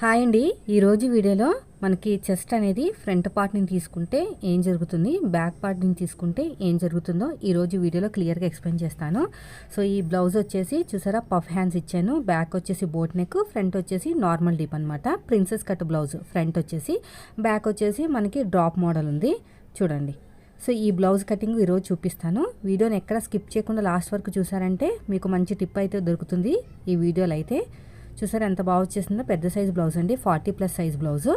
Hi అండి. ఈరోజు వీడియోలో మనకి చెస్ట్ అనేది ఫ్రంట్ పార్ట్ని తీసుకుంటే ఏం జరుగుతుంది బ్యాక్ పార్ట్ని తీసుకుంటే ఏం జరుగుతుందో ఈరోజు వీడియోలో క్లియర్గా ఎక్స్ప్లెయిన్ చేస్తాను. సో ఈ బ్లౌజ్ వచ్చేసి చూసారా పఫ్ హ్యాండ్స్ ఇచ్చాను. బ్యాక్ వచ్చేసి బోట్ నెక్ ఫ్రంట్ వచ్చేసి నార్మల్ డీప్ అనమాట ప్రిన్సెస్ కట్ బ్లౌజ్ ఫ్రంట్ వచ్చేసి. బ్యాక్ వచ్చేసి మనకి డ్రాప్ మోడల్ ఉంది. చూడండి. సో ఈ బ్లౌజ్ కటింగ్ ఈరోజు చూపిస్తాను. వీడియోని ఎక్కడ స్కిప్ చేయకుండా లాస్ట్ వరకు చూసారంటే మీకు మంచి టిప్ అయితే దొరుకుతుంది ఈ వీడియోలో అయితే. చూసారు ఎంత బాగా వచ్చేసిందో? పెద్ద సైజ్ బ్లౌజ్ అండి. Forty plus size blouse.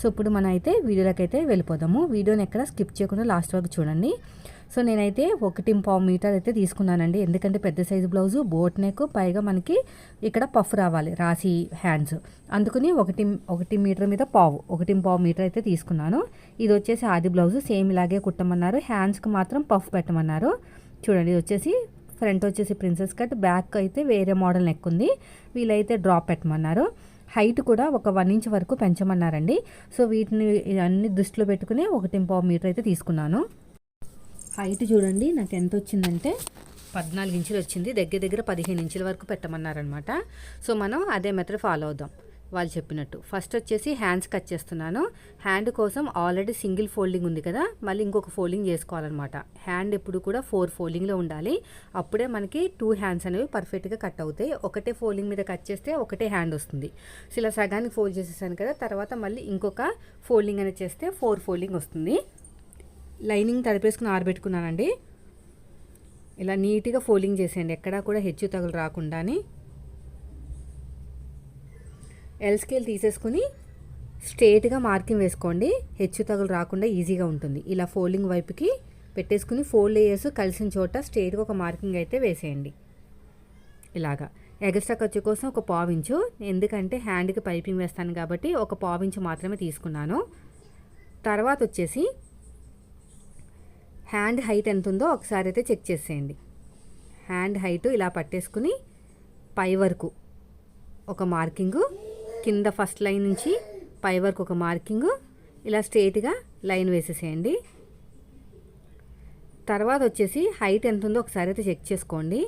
So ఇప్పుడు మనం అయితే వీడియోలోకి అయితే వెళ్ళిపోదాము. వీడియోని ఎక్కడ స్కిప్ చేయకుండా లాస్ట్ వరకు చూడండి. సో నేనైతే ఒకటి పావు మీటర్ అయితే తీసుకున్నానండి. ఎందుకంటే పెద్ద సైజు బ్లౌజు బోట్ నెక్ పైగా మనకి ఇక్కడ పఫ్ రావాలి రాసి హ్యాండ్స్. అందుకని ఒకటి ఒకటి మీటర్ మీద పావు ఒకటి పావు మీటర్ అయితే తీసుకున్నాను. ఇది వచ్చేసి ఆది బ్లౌజు. సేమ్ ఇలాగే కుట్టమన్నారు. హ్యాండ్స్కి మాత్రం పఫ్ పెట్టమన్నారు. చూడండి ఇది వచ్చేసి ఫ్రంట్ వచ్చేసి ప్రిన్సెస్ కట్ బ్యాక్ అయితే వేరే మోడల్ నెక్ ఉంది. వీళ్ళైతే డ్రాప్ పెట్టమన్నారు. హైట్ కూడా ఒక వన్ ఇంచ్ వరకు పెంచమన్నారండి. సో వీటిని అన్ని దృష్టిలో పెట్టుకుని ఒకటి పావు మీటర్ అయితే తీసుకున్నాను. హైట్ చూడండి నాకు ఎంత వచ్చిందంటే పద్నాలుగు ఇంచులు వచ్చింది. దగ్గర దగ్గర పదిహేను ఇంచుల వరకు పెట్టమన్నారనమాట సో మనం అదే మెథడ్ ఫాలో అవుదాం. వాళ్ళు చెప్పినట్టు. ఫస్ట్ వచ్చేసి హ్యాండ్స్ కట్ చేస్తున్నాను. హ్యాండ్ కోసం ఆల్రెడీ సింగిల్ ఫోల్డింగ్ ఉంది కదా మళ్ళీ ఇంకొక ఫోల్డింగ్ చేసుకోవాలన్నమాట. హ్యాండ్ ఎప్పుడు కూడా ఫోర్ ఫోల్డింగ్లో ఉండాలి. అప్పుడే మనకి టూ హ్యాండ్స్ అనేవి పర్ఫెక్ట్గా కట్ అవుతాయి. ఒకటే ఫోల్డింగ్ మీద కట్ చేస్తే ఒకటే హ్యాండ్ వస్తుంది. సో ఇలా సగానికి ఫోల్డ్ చేసేసాను కదా తర్వాత మళ్ళీ ఇంకొక ఫోల్డింగ్ అనేది చేస్తే ఫోర్ ఫోల్డింగ్ వస్తుంది. లైనింగ్ తడిపేసుకుని ఆరబెట్టుకున్నానండి. ఇలా నీట్గా ఫోల్డింగ్ చేసేయండి. ఎక్కడా కూడా హెచ్చు తగులు రాకుండా ఎల్ స్కేల్ తీసేసుకుని స్ట్రేట్గా మార్కింగ్ వేసుకోండి. హెచ్చు తగులు రాకుండా ఈజీగా ఉంటుంది. ఇలా ఫోల్డింగ్ వైపుకి పెట్టేసుకుని ఫోల్డ్ లేయర్స్ కలిసిన చోట స్ట్రేట్గా ఒక మార్కింగ్ అయితే వేసేయండి. ఇలాగా. ఎగస్ట్రా ఖర్చు కోసం ఒక పావించు ఎందుకంటే హ్యాండ్కి పైపింగ్ వేస్తాను కాబట్టి ఒక పావించు మాత్రమే తీసుకున్నాను. తర్వాత వచ్చేసి హ్యాండ్ హైట్ ఎంత ఉందో ఒకసారి అయితే చెక్ చేసేయండి. హ్యాండ్ హైట్ ఇలా పట్టేసుకుని పై వరకు ఒక మార్కింగు కింద ఫస్ట్ లైన్ నుంచి పై వరకు ఒక మార్కింగ్. ఇలా స్ట్రేట్గా లైన్ వేసేసేయండి. తర్వాత వచ్చేసి హైట్ ఎంత ఉందో ఒకసారి అయితే చెక్ చేసుకోండి.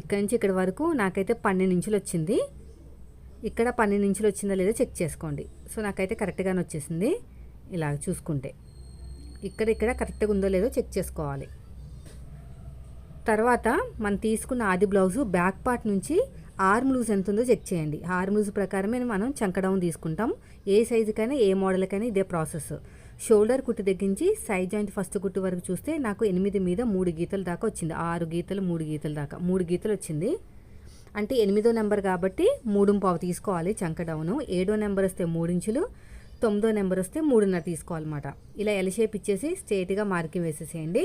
ఇక్కడి నుంచి ఇక్కడ వరకు నాకైతే పన్నెండు ఇంచులు వచ్చింది. ఇక్కడ పన్నెండు ఇంచులు వచ్చిందో లేదో చెక్ చేసుకోండి. సో నాకైతే కరెక్ట్గానే వచ్చేసింది. ఇలా చూసుకుంటే. ఇక్కడ ఇక్కడ కరెక్ట్గా ఉందో లేదో చెక్ చేసుకోవాలి. తర్వాత మనం తీసుకున్న ఆది బ్లౌజు బ్యాక్ పార్ట్ నుంచి ఆర్మ్ లూజ్ ఎంత ఉందో చెక్ చేయండి. ఆర్మ్ లూజ్ ప్రకారమే మనం చంకడౌన్ తీసుకుంటాం. ఏ సైజుకైనా ఏ మోడల్కైనా ఇదే ప్రాసెస్. షోల్డర్ కుట్టు తగ్గించి సైడ్ జాయింట్ ఫస్ట్ కుట్టు వరకు చూస్తే నాకు ఎనిమిది మీద మూడు గీతల దాకా వచ్చింది. ఆరు గీతలు మూడు గీతల దాకా. మూడు గీతలు వచ్చింది. అంటే ఎనిమిదో నెంబర్ కాబట్టి మూడు పావు తీసుకోవాలి చంకడౌను ఏడో నెంబర్ వస్తే మూడించులు తొమ్మిదో నెంబర్ వస్తే మూడున్నర తీసుకోవాలన్నమాట. ఇలా ఎల్ షేప్ ఇచ్చేసి స్ట్రేట్గా మార్కింగ్ వేసేసేయండి.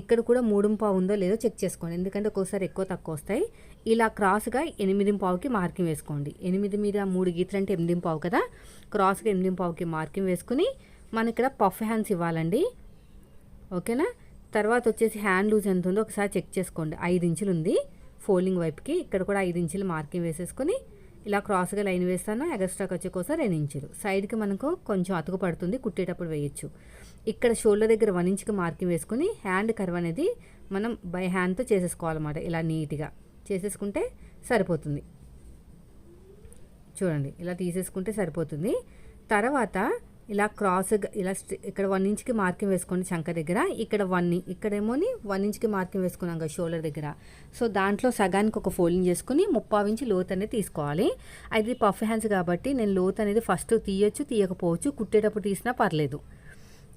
ఇక్కడ కూడా మూడు పావు ఉందో లేదో చెక్ చేసుకోండి. ఎందుకంటే ఒక్కోసారి ఎక్కువ తక్కువ వస్తాయి. ఇలా క్రాస్గా ఎనిమిది పావుకి మార్కింగ్ వేసుకోండి. ఎనిమిది మీద మూడు గీతలు అంటే ఎనిమిది పావు కదా? క్రాస్గా ఎనిమిది పావుకి మార్కింగ్ వేసుకుని మన ఇక్కడ పఫ్ హ్యాండ్స్ ఇవ్వాలండి. ఓకేనా? తర్వాత వచ్చేసి హ్యాండ్ లూజ్ ఎంత ఉందో ఒకసారి చెక్ చేసుకోండి. ఐదు ఇంచులు ఉంది. ఫోల్డింగ్ వైపుకి ఇక్కడ కూడా ఐదు ఇంచులు మార్కింగ్ వేసేసుకొని ఇలా క్రాస్గా లైన్ వేస్తాను. ఎగస్ట్రాకి వచ్చే కోసం రెండు ఇంచులు. సైడ్కి మనకు కొంచెం అతుకు పడుతుంది కుట్టేటప్పుడు వేయచ్చు. ఇక్కడ షోల్డర్ దగ్గర వన్ ఇంచ్కి మార్కింగ్ వేసుకుని హ్యాండ్ కర్వ్ అనేది మనం బై హ్యాండ్తో చేసేసుకోవాలన్నమాట ఇలా నీట్గా. చేసేసుకుంటే సరిపోతుంది. చూడండి ఇలా తీసేసుకుంటే సరిపోతుంది. తర్వాత ఇలా క్రాస్ ఇలా ఇక్కడ వన్ ఇంచ్కి మార్కింగ్ వేసుకోండి చంక దగ్గర. ఇక్కడ వన్ ఇక్కడేమోని వన్ ఇంచ్కి మార్కింగ్ వేసుకున్నాం కదా షోల్డర్ దగ్గర. సో దాంట్లో సగానికి ఒక ఫోల్డింగ్ చేసుకుని ముప్పావు ఇంచి లోత్ అనేది తీసుకోవాలి. అది పఫ్ హ్యాండ్స్ కాబట్టి నేను లోత్ అనేది ఫస్ట్ తీయొచ్చు తీయకపోవచ్చు. కుట్టేటప్పుడు తీసినా పర్లేదు.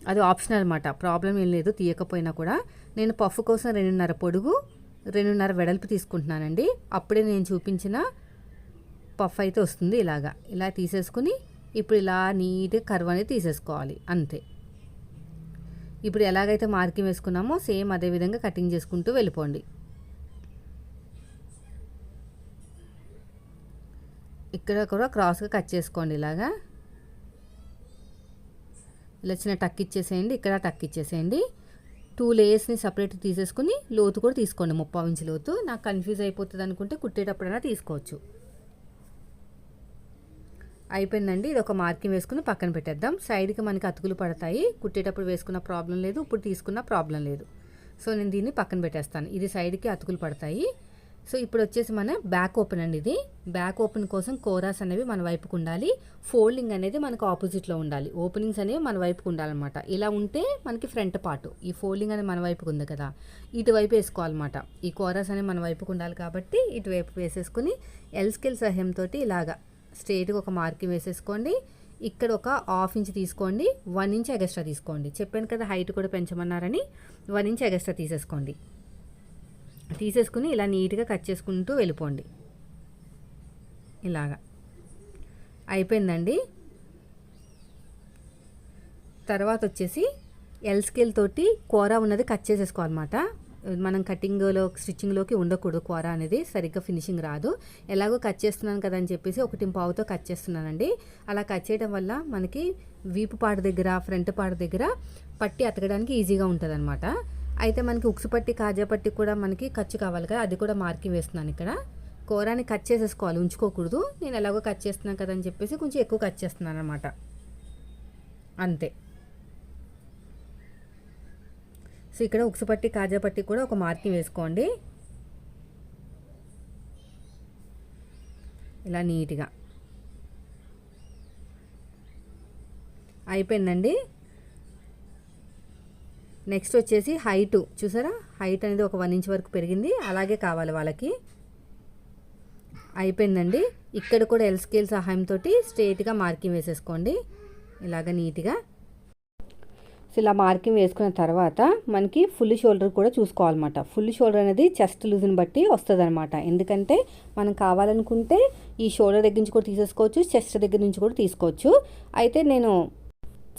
అది ఆప్షనల్ అనమాట. ప్రాబ్లం ఏం లేదు తీయకపోయినా కూడా. నేను పఫ్ కోసం రెండున్నర పొడుగు రెండున్నర వెడల్పు తీసుకుంటున్నానండి. అప్పుడే నేను చూపించిన పఫ్ అయితే వస్తుంది ఇలాగా. ఇలా తీసేసుకుని ఇప్పుడు ఇలా నీట్గా కర్వ్ అనేది తీసేసుకోవాలి. అంతే. ఇప్పుడు ఎలాగైతే మార్కింగ్ వేసుకున్నామో సేమ్ అదే విధంగా కటింగ్ చేసుకుంటూ వెళ్ళిపోండి. ఇక్కడ కూడా క్రాస్గా కట్ చేసుకోండి ఇలాగా. ఇలా చిన్న టక్ ఇచ్చేసేయండి. ఇక్కడ టక్ ఇచ్చేసేయండి. టూ లేయర్స్ని సపరేట్ తీసేసుకుని లోతు కూడా తీసుకోండి ముప్పావు ఇంచు లోతు. నాకు కన్ఫ్యూజ్ అయిపోతుంది అనుకుంటే కుట్టేటప్పుడైనా తీసుకోవచ్చు. అయిపోయిందండి. ఇది ఒక మార్కింగ్ వేసుకుని పక్కన పెట్టేద్దాం. సైడ్కి మనకి అతుకులు పడతాయి. కుట్టేటప్పుడు వేసుకున్న ప్రాబ్లం లేదు ఇప్పుడు తీసుకున్న ప్రాబ్లం లేదు. సో నేను దీన్ని పక్కన పెట్టేస్తాను. ఇది సైడ్కి అతుకులు పడతాయి. సో ఇప్పుడు వచ్చేసి మన బ్యాక్ ఓపెన్ అండి ఇది. బ్యాక్ ఓపెన్ కోసం కోరాస్ అనేవి మన వైపుకు ఉండాలి. ఫోల్డింగ్ అనేది మనకు ఆపోజిట్లో ఉండాలి. ఓపెనింగ్స్ అనేవి మన వైపుకు ఉండాలన్నమాట. ఇలా ఉంటే మనకి ఫ్రంట్ పార్ట్ ఈ ఫోల్డింగ్ అనేది మన వైపుకు ఉంది కదా. ఇటువైపు వేసుకోవాలన్నమాట. ఈ కోరాస్ అనేవి మన వైపుకు ఉండాలి కాబట్టి ఇటువైపు వేసేసుకుని ఎల్స్కిల్ సహాయంతో ఇలాగా స్ట్రేట్గా ఒక మార్కింగ్ వేసేసుకోండి. ఇక్కడ ఒక హాఫ్ ఇంచ్ తీసుకోండి. వన్ ఇంచ్ ఎగస్ట్రా తీసుకోండి. చెప్పాను కదా హైట్ కూడా పెంచమన్నారని. వన్ ఇంచ్ ఎగస్ట్రా తీసేసుకోండి. తీసేసుకుని ఇలా నీట్గా కట్ చేసుకుంటూ వెళ్ళిపోండి. ఇలాగా. అయిపోయిందండి. తర్వాత వచ్చేసి ఎల్ స్కేల్ తోటి కూర ఉన్నది కట్ చేసేసుకోవాలన్నమాట. మనం కటింగ్లో స్టిచ్చింగ్లోకి ఉండకూడదు కూర అనేది సరిగ్గా ఫినిషింగ్ రాదు. ఎలాగో కట్ చేస్తున్నాను కదా అని చెప్పేసి ఒకటి పావుతో కట్ చేస్తున్నానండి. అలా కట్ చేయడం వల్ల మనకి వీపు పాడ దగ్గర ఫ్రంట్ పాడ దగ్గర పట్టి అతకడానికి ఈజీగా ఉంటుంది అయితే మనకి ఉక్సు పట్టి కాజా పట్టి కూడా మనకి ఖర్చు కావాలి కదా. అది కూడా మార్కింగ్ వేస్తున్నాను ఇక్కడ. కూరని కట్ చేసేసుకోవాలి ఉంచుకోకూడదు. నేను ఎలాగో కట్ చేస్తున్నాను కదా అని చెప్పేసి కొంచెం ఎక్కువ కట్ చేస్తున్నాను అనమాట అంతే. సో ఇక్కడ ఉక్సు పట్టి కాజా పట్టి కూడా ఒక మార్కింగ్ వేసుకోండి. ఇలా నీట్గా. అయిపోయిందండి. నెక్స్ట్ వచ్చేసి హైట్ చూసారా? హైట్ అనేది ఒక వన్ ఇంచ్ వరకు పెరిగింది. అలాగే కావాలి వాళ్ళకి. అయిపోయిందండి. ఇక్కడ కూడా ఎల్ స్కేల్ సహాయంతో స్ట్రేట్గా మార్కింగ్ వేసేసుకోండి. ఇలాగ నీట్గా సో ఇలా మార్కింగ్ వేసుకున్న తర్వాత మనకి ఫుల్ షోల్డర్ కూడా చూసుకోవాలన్నమాట. ఫుల్ షోల్డర్ అనేది చెస్ట్ లూజ్ని బట్టి వస్తుంది అనమాట ఎందుకంటే మనం కావాలనుకుంటే ఈ షోల్డర్ దగ్గర నుంచి కూడా తీసేసుకోవచ్చు చెస్ట్ దగ్గర నుంచి కూడా తీసుకోవచ్చు. అయితే నేను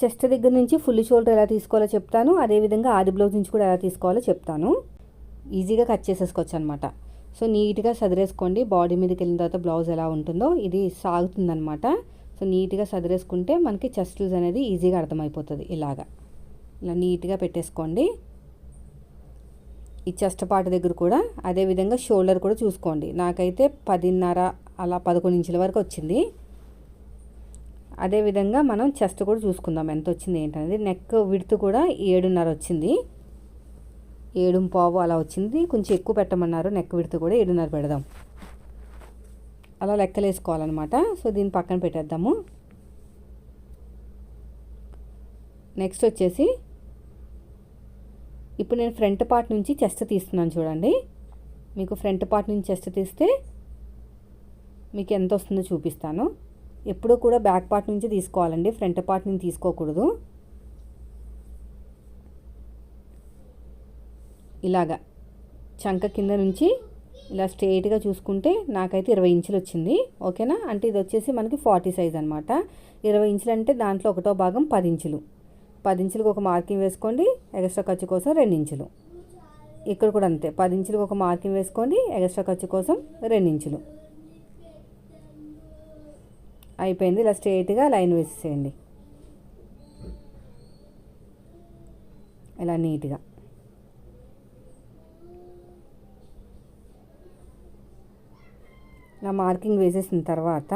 చెస్ట్ దగ్గర నుంచి ఫుల్ షోల్డర్ ఎలా తీసుకోవాలో చెప్తాను. అదేవిధంగా ఆది బ్లౌజ్ నుంచి కూడా ఎలా తీసుకోవాలో చెప్తాను. ఈజీగా కట్ చేసేసుకోవచ్చు అనమాట సో నీట్గా సదిరేసుకోండి. బాడీ మీదకి వెళ్ళిన తర్వాత బ్లౌజ్ ఎలా ఉంటుందో ఇది సాగుతుందనమాట సో నీట్గా సదిరేసుకుంటే మనకి చెస్ట్ లూజ్ అనేది ఈజీగా అర్థమైపోతుంది ఇలాగా. ఇలా నీట్గా పెట్టేసుకోండి. ఈ చెస్ట్ పాట దగ్గర కూడా అదేవిధంగా షోల్డర్ కూడా చూసుకోండి. నాకైతే పదిన్నర అలా పదకొండు ఇంచుల వరకు వచ్చింది. అదేవిధంగా మనం చెస్ట్ కూడా చూసుకుందాం. ఎంత వచ్చింది ఏంటనేది. నెక్ విడుతు కూడా ఏడున్నర వచ్చింది. ఏడు పావు అలా వచ్చింది. కొంచెం ఎక్కువ పెట్టమన్నారు. నెక్ విడుతు కూడా ఏడున్నర పెడదాం. అలా లెక్కలేసుకోవాలన్నమాట. సో దీన్ని పక్కన పెట్టేద్దాము. నెక్స్ట్ వచ్చేసి ఇప్పుడు నేను ఫ్రంట్ పార్ట్ నుంచి చెస్ట్ తీస్తున్నాను చూడండి. మీకు ఫ్రంట్ పార్ట్ నుంచి చెస్ట్ తీస్తే మీకు ఎంత వస్తుందో చూపిస్తాను. ఎప్పుడూ కూడా బ్యాక్ పార్ట్ నుంచి తీసుకోవాలండి ఫ్రంట్ పార్ట్ నుంచి తీసుకోకూడదు. ఇలాగా చంక కింద నుంచి ఇలా స్ట్రైట్గా చూసుకుంటే నాకైతే ఇరవై ఇంచులు వచ్చింది ఓకేనా? అంటే ఇది వచ్చేసి మనకి ఫార్టీ సైజ్ అనమాట ఇరవై ఇంచులు అంటే దాంట్లో ఒకటో భాగం పది ఇంచులు. పది ఇంచులకు ఒక మార్కింగ్ వేసుకోండి ఎక్స్ట్రా ఖర్చు కోసం రెండు ఇంచులు. ఇక్కడ కూడా అంతే పది ఇంచులకు ఒక మార్కింగ్ వేసుకోండి ఎక్స్ట్రా ఖర్చు కోసం రెండు ఇంచులు. అయిపోయింది. ఇలా స్ట్రైట్గా లైన్ వేసేసేయండి. ఇలా నీట్గా. ఇలా మార్కింగ్ వేసేసిన తర్వాత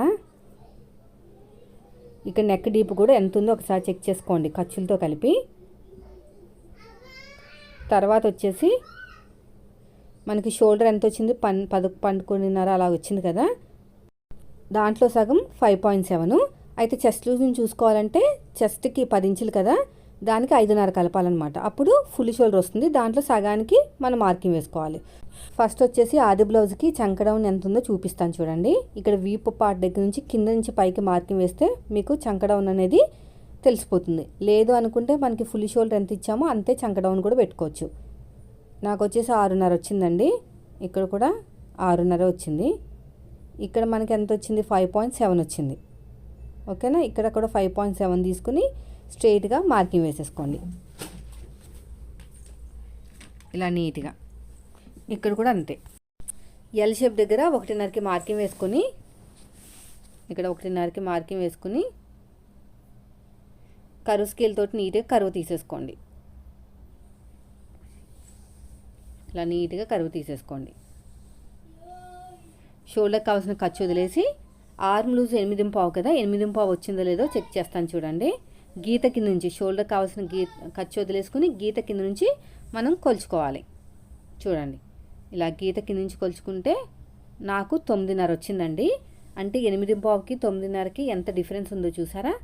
ఇక్కడ నెక్ డీప్ కూడా ఎంత ఉందో ఒకసారి చెక్ చేసుకోండి. ఖర్చులతో కలిపి. తర్వాత వచ్చేసి మనకి షోల్డర్ ఎంత వచ్చింది? పన్ పద పండుకున్నర అలా వచ్చింది కదా. దాంట్లో సగం ఫైవ్ పాయింట్ సెవెన్ అయితే చెస్ట్ లూజ్ని చూసుకోవాలంటే చెస్ట్కి పది ఇంచులు కదా దానికి ఐదున్నర కలపాలన్నమాట. అప్పుడు ఫుల్ షోల్డర్ వస్తుంది. దాంట్లో సగానికి మనం మార్కింగ్ వేసుకోవాలి. ఫస్ట్ వచ్చేసి ఆది బ్లౌజ్కి చంకడౌన్ ఎంత ఉందో చూపిస్తాను చూడండి. ఇక్కడ వీపు పార్ట్ దగ్గర నుంచి కింద నుంచి పైకి మార్కింగ్ వేస్తే మీకు చంకడౌన్ అనేది తెలిసిపోతుంది. లేదు అనుకుంటే మనకి ఫుల్ షోల్డర్ ఎంత ఇచ్చామో అంతే చంకడౌన్ కూడా పెట్టుకోవచ్చు. నాకు వచ్చేసి ఆరున్నర వచ్చిందండి. ఇక్కడ కూడా ఆరున్నర వచ్చింది. ఇక్కడ మనకి ఎంత వచ్చింది? ఫైవ్ పాయింట్ సెవెన్ వచ్చింది. ఓకేనా ఇక్కడ కూడా ఫైవ్ పాయింట్ సెవెన్ తీసుకుని స్ట్రైట్గా మార్కింగ్ వేసేసుకోండి. ఇలా నీట్గా ఇక్కడ కూడా అంతే. ఎల్ షేప్ దగ్గర ఒకటిన్నరకి మార్కింగ్ వేసుకొని ఇక్కడ ఒకటిన్నరకి మార్కింగ్ వేసుకుని కరువు స్కేల్ తోటి నీట్గా కరువు తీసేసుకోండి. ఇలా నీట్గా కరువు తీసేసుకోండి. షోల్డర్కి కావాల్సిన ఖర్చు వదిలేసి ఆర్మ్ లూజ్ ఎనిమిది పావు కదా ఎనిమిది పావు వచ్చిందో లేదో చెక్ చేస్తాను చూడండి. గీత కింద నుంచి షోల్డర్ కావాల్సిన గీ ఖర్చు వదిలేసుకుని గీత కింద నుంచి మనం కొలుచుకోవాలి. చూడండి. ఇలా గీత కింద నుంచి కొలుచుకుంటే నాకు తొమ్మిదిన్నర వచ్చిందండి. అంటే ఎనిమిది పావుకి తొమ్మిదిన్నరకి ఎంత డిఫరెన్స్ ఉందో చూసారా?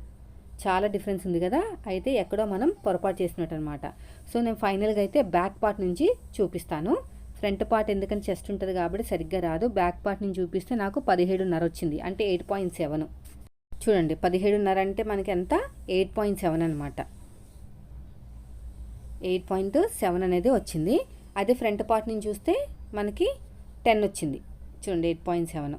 చాలా డిఫరెన్స్ ఉంది కదా. అయితే ఎక్కడో మనం పొరపాటు చేసినట్టు అనమాట సో నేను ఫైనల్గా అయితే బ్యాక్ పార్ట్ నుంచి చూపిస్తాను. ఫ్రంట్ పార్ట్ ఎందుకంటే చెస్ట్ ఉంటుంది కాబట్టి సరిగ్గా రాదు. బ్యాక్ పార్ట్ నుంచి చూపిస్తే నాకు పదిహేడున్నర వచ్చింది. అంటే ఎయిట్ పాయింట్ సెవెన్. చూడండి పదిహేడున్నర అంటే మనకి ఎంత? ఎయిట్ పాయింట్ సెవెన్ అనమాట ఎయిట్ పాయింట్ సెవెన్ అనేది వచ్చింది. అదే ఫ్రంట్ పార్ట్ నుంచి చూస్తే మనకి టెన్ వచ్చింది. చూడండి ఎయిట్ పాయింట్ సెవెన్.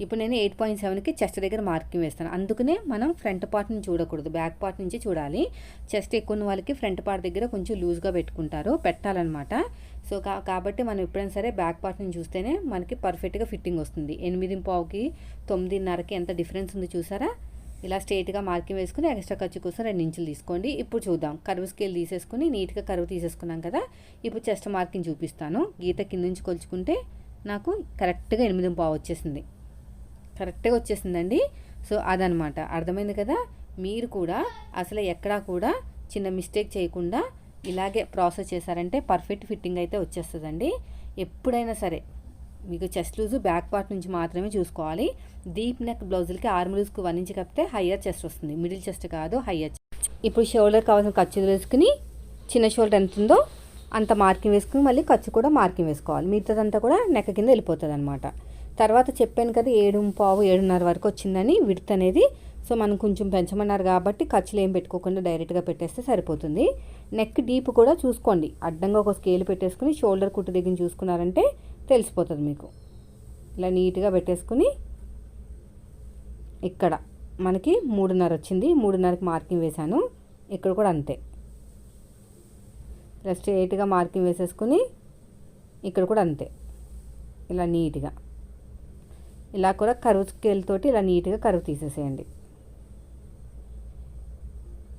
ఇప్పుడు నేను ఎయిట్ పాయింట్ సెవెన్కి చెస్ట్ దగ్గర మార్కింగ్ వేస్తాను. అందుకనే మనం ఫ్రంట్ పార్ట్ నుంచి చూడకూడదు. బ్యాక్ పార్ట్ నుంచి చూడాలి. చెస్ట్ ఎక్కువ ఉన్న వాళ్ళకి ఫ్రంట్ పార్ట్ దగ్గర కొంచెం లూజ్గా పెట్టుకుంటారు. పెట్టాలన్నమాట. సో కా కాబట్టి మనం ఎప్పుడైనా సరే బ్యాక్ పార్ట్ నుంచి చూస్తేనే మనకి పర్ఫెక్ట్గా ఫిట్టింగ్ వస్తుంది. ఎనిమిది పావుకి తొమ్మిదిన్నరకి ఎంత డిఫరెన్స్ ఉంది చూసారా? ఇలా స్ట్రేట్గా మార్కింగ్ వేసుకుని ఎక్స్ట్రా ఖర్చు కోసం రెండు ఇంచులు తీసుకోండి. ఇప్పుడు చూద్దాం. కరువు స్కేల్ తీసేసుకుని నీట్గా కరువు తీసేసుకున్నాం కదా. ఇప్పుడు చెస్ట్ మార్కింగ్ చూపిస్తాను. గీత కింద నుంచి కొలుచుకుంటే నాకు కరెక్ట్గా ఎనిమిది పావు వచ్చేసింది. కరెక్ట్గా వచ్చేసిందండి. సో అదనమాట అర్థమైంది కదా? మీరు కూడా అసలు ఎక్కడా కూడా చిన్న మిస్టేక్ చేయకుండా ఇలాగే ప్రాసెస్ చేశారంటే పర్ఫెక్ట్ ఫిట్టింగ్ అయితే వచ్చేస్తుందండి. ఎప్పుడైనా సరే మీకు చెస్ట్ లూజు బ్యాక్ పార్ట్ నుంచి మాత్రమే చూసుకోవాలి. డీప్ నెక్ బ్లౌజులకి ఆర్మ్ లూజ్కి వన్ ఇంచ్ కప్పితే హయ్యర్ చెస్ట్ వస్తుంది. మిడిల్ చెస్ట్ కాదు హయ్యర్ ఇప్పుడు షోల్డర్ కావాల్సిన ఖర్చు వేసుకుని చిన్న షోల్డర్ ఎంత ఉందో అంత మార్కింగ్ వేసుకుని మళ్ళీ ఖర్చు కూడా మార్కింగ్ వేసుకోవాలి. మిగతాదంతా కూడా నెక్క కింద వెళ్ళిపోతుంది అనమాట తర్వాత చెప్పాను కదా ఏడు పావు ఏడున్నర వరకు వచ్చిందని విడత్ అనేది. సో మనం కొంచెం పెంచమన్నారు కాబట్టి ఖర్చులు ఏం పెట్టుకోకుండా డైరెక్ట్గా పెట్టేస్తే సరిపోతుంది. నెక్ డీప్ కూడా చూసుకోండి. అడ్డంగా ఒక స్కేల్ పెట్టేసుకుని షోల్డర్ కుట్టు దగ్గర చూసుకున్నారంటే తెలిసిపోతుంది మీకు. ఇలా నీట్గా పెట్టేసుకుని ఇక్కడ మనకి మూడున్నర వచ్చింది. మూడున్నరకి మార్కింగ్ వేశాను. ఇక్కడ కూడా అంతే. ఇలా స్ట్రేట్గా మార్కింగ్ వేసేసుకుని ఇక్కడ కూడా అంతే. ఇలా నీట్గా. ఇలా కూడా కరువు స్కేల్ తోటి ఇలా నీట్గా కరువు తీసేసేయండి.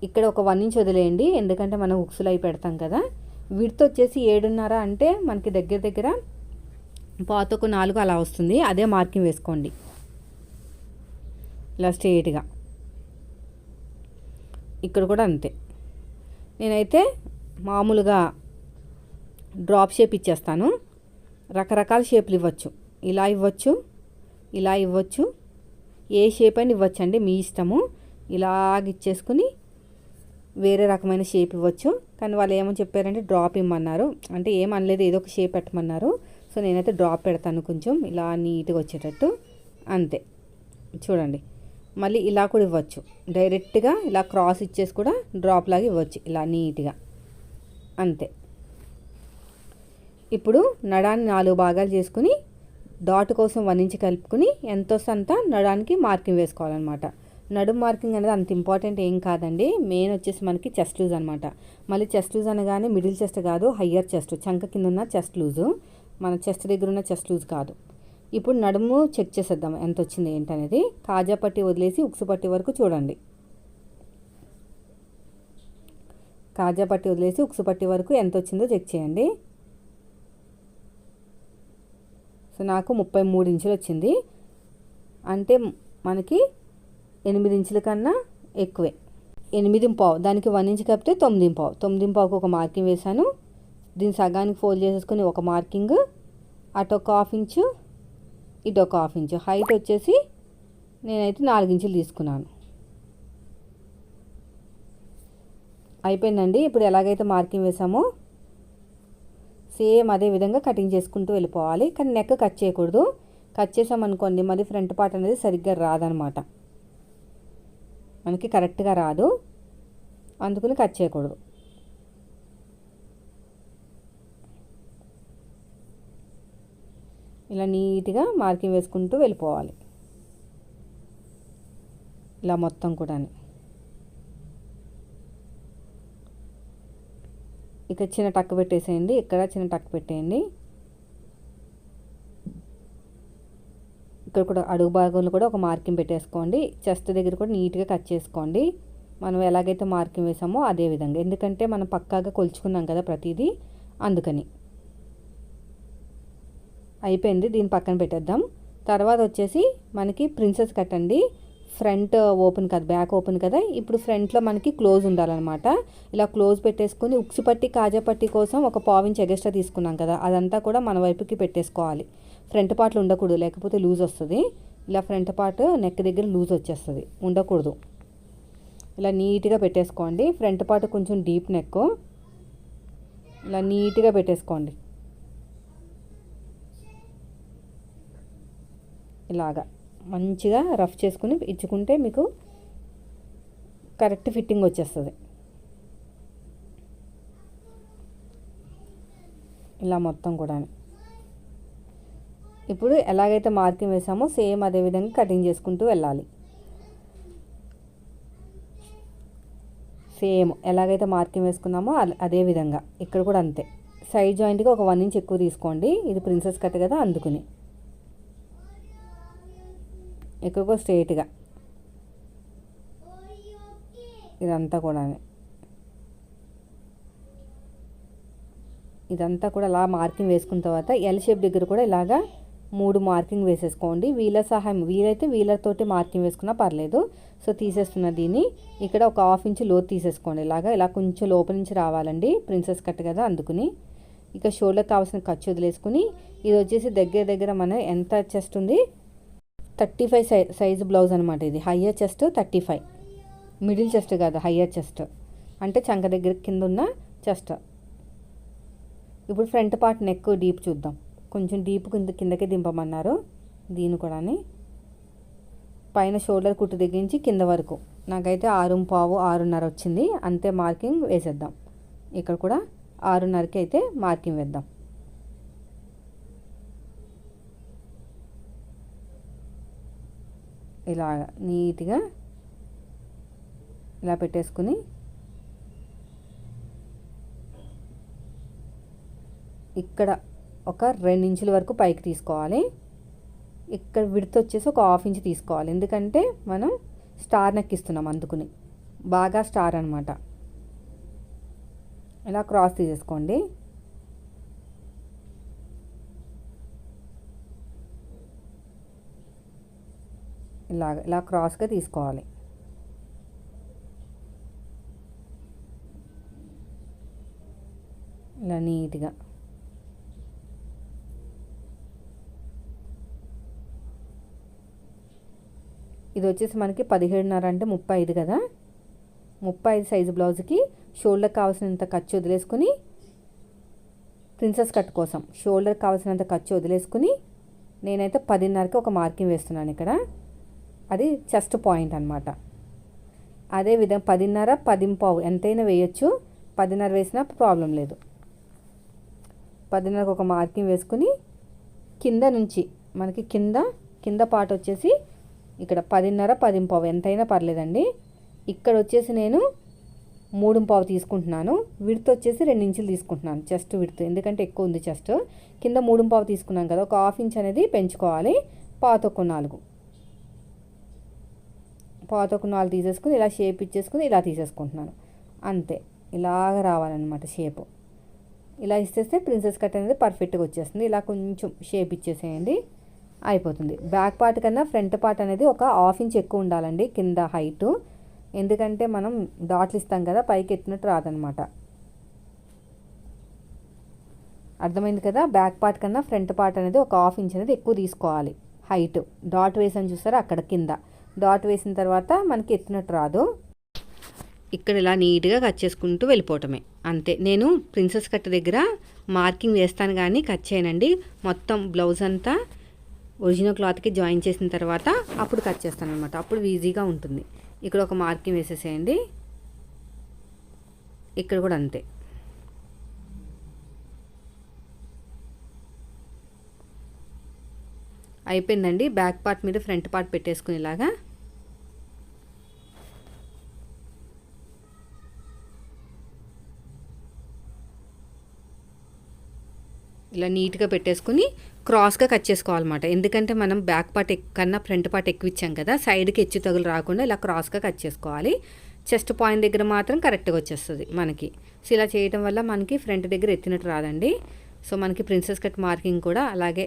ఇక్కడ ఒక వన్ ఇంచ్ వదిలేయండి. ఎందుకంటే మనం ఉక్సులు అయి పెడతాం కదా. విడత వచ్చేసి ఏడున్నర అంటే మనకి దగ్గర దగ్గర పాతకు నాలుగు అలా వస్తుంది. అదే మార్కింగ్ వేసుకోండి. ఇలా స్ట్రేట్గా ఇక్కడ కూడా అంతే. నేనైతే మామూలుగా డ్రాప్ షేప్ ఇచ్చేస్తాను. రకరకాల షేప్లు ఇవ్వచ్చు. ఇలా ఇవ్వచ్చు. ఇలా ఇవ్వచ్చు. ఏ షేప్ అయినా ఇవ్వచ్చండి మీ ఇష్టము. ఇలాగ ఇచ్చేసుకుని వేరే రకమైన షేప్ ఇవ్వచ్చు. కానీ వాళ్ళు ఏమో చెప్పారంటే డ్రాప్ ఇమ్మన్నారు. అంటే ఏం అనలేదు ఏదో ఒక షేప్ పెట్టమన్నారు. సో నేనైతే డ్రాప్ పెడతాను కొంచెం ఇలా నీట్గా వచ్చేటట్టు. అంతే. చూడండి. మళ్ళీ ఇలా కూడా ఇవ్వచ్చు. డైరెక్ట్గా ఇలా క్రాస్ ఇచ్చేసి కూడా డ్రాప్ లాగా ఇవ్వచ్చు. ఇలా నీట్గా. అంతే. ఇప్పుడు నడాన్ని నాలుగు భాగాలు చేసుకుని డాట్ కోసం వన్ ఇంచ్ కలుపుకుని ఎంత వస్తే అంత నడానికి మార్కింగ్ వేసుకోవాలన్నమాట. నడుం మార్కింగ్ అనేది అంత ఇంపార్టెంట్ ఏం కాదండి. మెయిన్ వచ్చేసి మనకి చెస్ట్ లూజ్ అనమాట మళ్ళీ చెస్ట్ లూజ్ అనగానే మిడిల్ చెస్ట్ కాదు హయ్యర్ చెస్ట్. చంక కింద ఉన్న చెస్ట్ లూజు. మన చెస్ట్ దగ్గర ఉన్న చెస్ట్ లూజ్ కాదు. ఇప్పుడు నడుము చెక్ చేసేద్దాం ఎంత వచ్చింది ఏంటనేది. కాజా పట్టి వదిలేసి ఉక్సు పట్టి వరకు చూడండి. కాజా పట్టి వదిలేసి ఉక్సు పట్టి వరకు ఎంత వచ్చిందో చెక్ చేయండి. సో నాకు ముప్పై మూడు ఇంచులు వచ్చింది. అంటే మనకి ఎనిమిది ఇంచుల కన్నా ఎక్కువే. ఎనిమిది పావు దానికి వన్ ఇంచ్ కప్పితే తొమ్మిది పావు. తొమ్మిది పావుకు ఒక మార్కింగ్ వేశాను. దీన్ని సగానికి ఫోల్డ్ చేసేసుకుని ఒక మార్కింగ్ అటు ఒక హాఫ్ ఇంచు ఇటు ఒక హాఫ్ ఇంచు. హైట్ వచ్చేసి నేనైతే నాలుగు ఇంచులు తీసుకున్నాను. అయిపోయిందండి. ఇప్పుడు ఎలాగైతే మార్కింగ్ వేసామో సేమ్ అదే విధంగా కటింగ్ చేసుకుంటూ వెళ్ళిపోవాలి. కానీ నెక్ కట్ చేయకూడదు. కట్ చేసామనుకోండి మరి ఫ్రంట్ పార్ట్ అనేది సరిగ్గా రాదనమాట. మనకి కరెక్ట్గా రాదు. అందుకుని కట్ చేయకూడదు. ఇలా నీట్గా మార్కింగ్ వేసుకుంటూ వెళ్ళిపోవాలి. ఇలా మొత్తం కూడా ఇక్కడ చిన్న టక్ పెట్టేసేయండి. ఇక్కడ చిన్న టక్ పెట్టేయండి. ఇక్కడ కూడా అడుగు భాగంలో కూడా ఒక మార్కింగ్ పెట్టేసుకోండి. చెస్ట్ దగ్గర కూడా నీట్గా కట్ చేసుకోండి. మనం ఎలాగైతే మార్కింగ్ వేసామో అదే విధంగా. ఎందుకంటే మనం పక్కాగా కొలుచుకున్నాం కదా ప్రతిదీ అందుకని. అయిపోయింది. దీన్ని పక్కన పెట్టేద్దాం. తర్వాత వచ్చేసి మనకి ప్రిన్సెస్ కట్ అండి. ఫ్రంట్ ఓపెన్ కదా బ్యాక్ ఓపెన్ కదా? ఇప్పుడు ఫ్రంట్లో మనకి క్లోజ్ ఉండాలన్నమాట. ఇలా క్లోజ్ పెట్టేసుకుని ఉక్సి పట్టి కాజా పట్టి కోసం ఒక పావించి ఎగస్ట్రా తీసుకున్నాం కదా? అదంతా కూడా మన వైపుకి పెట్టేసుకోవాలి. ఫ్రంట్ పార్ట్లు ఉండకూడదు లేకపోతే లూజ్ వస్తుంది. ఇలా ఫ్రంట్ పార్ట్ నెక్ దగ్గర లూజ్ వచ్చేస్తుంది. ఉండకూడదు. ఇలా నీట్గా పెట్టేసుకోండి. ఫ్రంట్ పార్ట్ కొంచెం డీప్ నెక్. ఇలా నీట్గా పెట్టేసుకోండి. ఇలాగా. మంచిగా రఫ్ చేసుకుని ఇచ్చుకుంటే మీకు కరెక్ట్ ఫిట్టింగ్ వచ్చేస్తుంది. ఇలా మొత్తం కూడా ఇప్పుడు ఎలాగైతే మార్కింగ్ వేసామో సేమ్ అదే విధంగా కటింగ్ చేసుకుంటూ వెళ్ళాలి. సేమ్ ఎలాగైతే మార్కింగ్ వేసుకున్నామో అదే విధంగా. ఇక్కడ కూడా అంతే. సైడ్ జాయింట్గా ఒక వన్ ఇంచ్ ఎక్కువ తీసుకోండి. ఇది ప్రిన్సెస్ కట్ కదా అందుకుని. ఎక్కువ స్ట్రైట్గా ఇదంతా కూడా ఇదంతా కూడా అలా మార్కింగ్ వేసుకున్న తర్వాత ఎల్ షేప్ దగ్గర కూడా ఇలాగా మూడు మార్కింగ్ వేసేసుకోండి. వీలర్ సహాయం వీలైతే వీలర్తోటి మార్కింగ్ వేసుకున్నా పర్లేదు. సో తీసేస్తున్న దీన్ని. ఇక్కడ ఒక హాఫ్ ఇంచ్ లోతు తీసేసుకోండి. ఇలాగా ఇలా కొంచెం లోపల నుంచి రావాలండి. ప్రిన్సెస్ కట్ కదా అందుకుని. ఇక షోల్డర్కి కావాల్సిన ఖర్చు వదిలేసుకుని. ఇది వచ్చేసి దగ్గర దగ్గర మన ఎంత చెస్ట్ ఉంది? థర్టీ ఫైవ్ సై సైజు బ్లౌజ్ అనమాట ఇది. Higher chest thirty five. Middle chest కాదు హయ్యర్ చెస్ట్. అంటే చంక దగ్గర కింద ఉన్న చెస్ట్. ఇప్పుడు ఫ్రంట్ పార్ట్ నెక్ డీప్ చూద్దాం. కొంచెం డీప్ కింద కిందకే దింపమన్నారు. దీని కూడా పైన షోల్డర్ కుట్టు దగ్గరించి కింద వరకు. నాకైతే ఆరు పావు ఆరున్నర వచ్చింది. అంతే మార్కింగ్ వేసేద్దాం. ఇక్కడ కూడా ఆరున్నరకి అయితే మార్కింగ్ వేద్దాం. ఇలా నీట్గా ఇలా పెట్టేసుకుని ఇక్కడ ఒక రెండు ఇంచుల వరకు పైకి తీసుకోవాలి. ఇక్కడ విడత వచ్చేసి ఒక హాఫ్ ఇంచ్ తీసుకోవాలి. ఎందుకంటే మనం స్టార్ నెక్కిస్తున్నాం అందుకుని. బాగా స్టార్ అనమాట ఇలా క్రాస్ తీసేసుకోండి. ఇలా ఇలా క్రాస్గా తీసుకోవాలి. ఇలా నీట్గా. ఇది వచ్చేసి మనకి పదిహేడున్నర అంటే ముప్పై ఐదు కదా? ముప్పై ఐదు సైజు బ్లౌజ్కి షోల్డర్ కావాల్సినంత ఖర్చు వదిలేసుకుని ప్రిన్సెస్ కట్ కోసం. షోల్డర్ కావాల్సినంత ఖర్చు వదిలేసుకుని నేనైతే పదిన్నరకి ఒక మార్కింగ్ వేస్తున్నాను ఇక్కడ. అది చెస్ట్ పాయింట్ అనమాట అదేవిధంగా పదిన్నర పదింపావు ఎంతైనా వేయచ్చు. పదిన్నర వేసినా ప్రాబ్లం లేదు. పదిన్నరకు ఒక మార్కింగ్ వేసుకుని కింద నుంచి మనకి కింద కింద పాట వచ్చేసి ఇక్కడ పదిన్నర పదింపావు ఎంతైనా పర్లేదండి. ఇక్కడ వచ్చేసి నేను మూడు పావు తీసుకుంటున్నాను. విడత వచ్చేసి రెండు ఇంచులు తీసుకుంటున్నాను. చెస్ట్ విడత ఎందుకంటే ఎక్కువ ఉంది చెస్ట్. కింద మూడు పావు తీసుకున్నాం కదా ఒక హాఫ్ ఇంచ్ అనేది పెంచుకోవాలి. పాతొక్క నాలుగు. పాతొక్క నాలుగు తీసేసుకుని ఇలా షేప్ ఇచ్చేసుకుని ఇలా తీసేసుకుంటున్నాను. అంతే. ఇలాగ రావాలన్నమాట షేప్. ఇలా ఇస్తేస్తే ప్రిన్సెస్ కట్ అనేది పర్ఫెక్ట్గా వచ్చేస్తుంది. ఇలా కొంచెం షేప్ ఇచ్చేసేయండి. అయిపోతుంది. బ్యాక్ పార్ట్ కన్నా ఫ్రంట్ పార్ట్ అనేది ఒక హాఫ్ ఇంచ్ ఎక్కువ ఉండాలండి కింద హైటు. ఎందుకంటే మనం డాట్లు ఇస్తాం కదా పైకి ఎత్తినట్టు రాదనమాట అర్థమైంది కదా? బ్యాక్ పార్ట్ కన్నా ఫ్రంట్ పార్ట్ అనేది ఒక హాఫ్ ఇంచ్ అనేది ఎక్కువ తీసుకోవాలి. హైట్. డాట్ వేసాను చూస్తారా అక్కడ కింద. డాట్ వేసిన తర్వాత మనకి ఎత్తినట్టు రాదు. ఇక్కడ ఇలా నీట్గా కట్ చేసుకుంటూ వెళ్ళిపోవటమే. అంతే. నేను ప్రిన్సెస్ కట్ దగ్గర మార్కింగ్ వేస్తాను కానీ కట్ చేయనండి. మొత్తం బ్లౌజ్ అంతా ఒరిజినల్ క్లాత్కి జాయిన్ చేసిన తర్వాత అప్పుడు కట్ చేస్తాను అనమాట అప్పుడు ఈజీగా ఉంటుంది. ఇక్కడ ఒక మార్కింగ్ వేసేసేయండి. ఇక్కడ కూడా అంతే. అయిపోయిందండి. బ్యాక్ పార్ట్ మీద ఫ్రంట్ పార్ట్ పెట్టేసుకునేలాగా. ఇలా నీట్గా పెట్టేసుకుని క్రాస్గా కట్ చేసుకోవాలన్నమాట. ఎందుకంటే మనం బ్యాక్ పార్ట్ కన్నా ఫ్రంట్ పార్ట్ ఎక్కువ ఇచ్చాం కదా సైడ్కి ఎచ్చు తగులు రాకుండా ఇలా క్రాస్గా కట్ చేసుకోవాలి. చెస్ట్ పాయింట్ దగ్గర మాత్రం కరెక్ట్గా వచ్చేస్తుంది మనకి. సో ఇలా చేయడం వల్ల మనకి ఫ్రంట్ దగ్గర ఎత్తినట్టు రాదండి. సో మనకి ప్రిన్సెస్ కట్ మార్కింగ్ కూడా అలాగే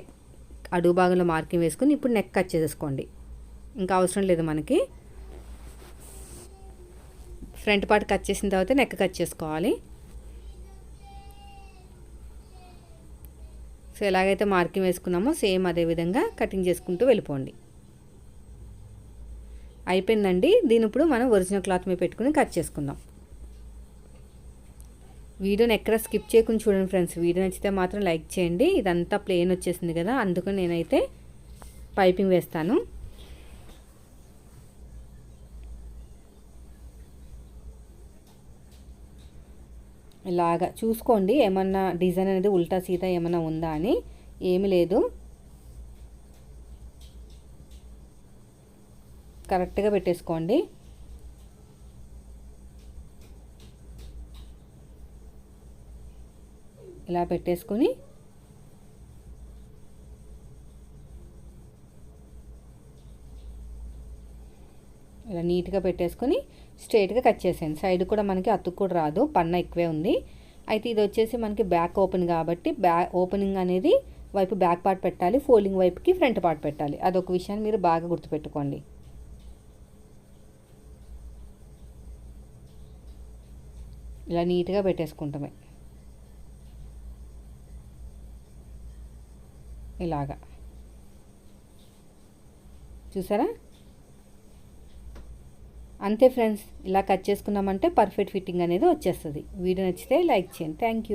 అడుగు భాగంలో మార్కింగ్ వేసుకుని ఇప్పుడు నెక్ కట్ చేసేసుకోండి. ఇంకా అవసరం లేదు మనకి. ఫ్రంట్ పార్ట్ కట్ చేసిన తర్వాత నెక్ కట్ చేసుకోవాలి. సో ఎలాగైతే మార్కింగ్ వేసుకున్నామో సేమ్ అదే విధంగా కటింగ్ చేసుకుంటూ వెళ్ళిపోండి. అయిపోయిందండి. దీని ఇప్పుడు మనం ఒరిజినల్ క్లాత్ మీద పెట్టుకుని కట్ చేసుకుందాం. వీడియోని ఎక్కడ స్కిప్ చేయకుండా చూడండి ఫ్రెండ్స్. వీడియో నచ్చితే మాత్రం లైక్ చేయండి. ఇదంతా ప్లేన్ వచ్చేసింది కదా అందుకని నేనైతే పైపింగ్ వేస్తాను. ఇలాగా చూసుకోండి ఏమన్నా డిజైన్ అనేది ఉల్టా సీత ఏమన్నా ఉందా అని. ఏమి లేదు. కరెక్ట్గా పెట్టేసుకోండి. ఇలా పెట్టేసుకొని ఇలా నీట్గా పెట్టేసుకొని స్ట్రైట్గా కట్ చేసేయండి. సైడ్ కూడా మనకి అతుక్కు కూడా రాదు. పన్న ఎక్కువే ఉంది. అయితే ఇది వచ్చేసి మనకి బ్యాక్ ఓపెన్ కాబట్టి బ్యాక్ ఓపెనింగ్ అనేది వైపు బ్యాక్ పార్ట్ పెట్టాలి. ఫోల్డింగ్ వైపుకి ఫ్రంట్ పార్ట్ పెట్టాలి. అదొక విషయాన్ని మీరు బాగా గుర్తుపెట్టుకోండి. ఇలా నీట్గా పెట్టేసుకుంటామే. ఇలాగా. చూసారా? అంతే ఫ్రెండ్స్ ఇలా కట్ చేసుకున్నామంటే పర్ఫెక్ట్ ఫిట్టింగ్ అనేది వచ్చేస్తుంది. వీడియో నచ్చితే లైక్ చేయండి. Thank you.